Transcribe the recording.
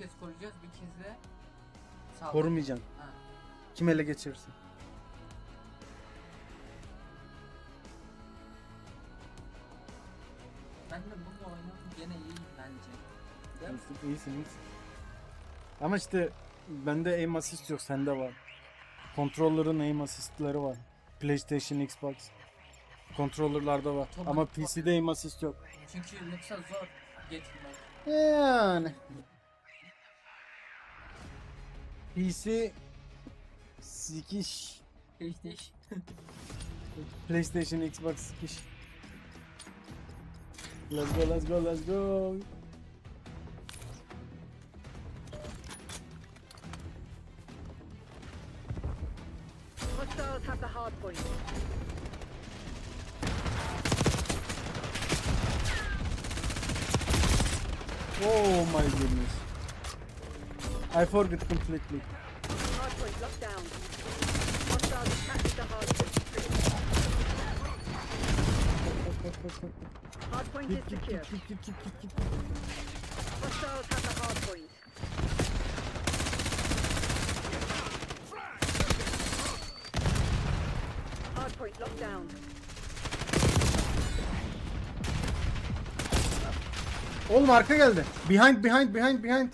kez koruyacağız bir kez de saldır. Korumayacaksın. Ha. Kim ele geçirirsin? Ben de bunu oynadım gene iyi bence. Değil mi? İyisin, iyisin, iyisin. Ama işte bende aim assist yok, sende var. Controller'ın aim assist'leri var. PlayStation, Xbox. Controller'larda var. Tabii, Ama. PC'de aim assist yok. Çünkü yoksa zor getirmek. Yani. PC sikiş. PlayStation. PlayStation, Xbox sikiş. Let's go, let's go, let's go. Hostiles have the hard point. Oh my goodness. İs secure. Hostiles have the point locked down. Oğlum arka geldi. Behind behind behind behind.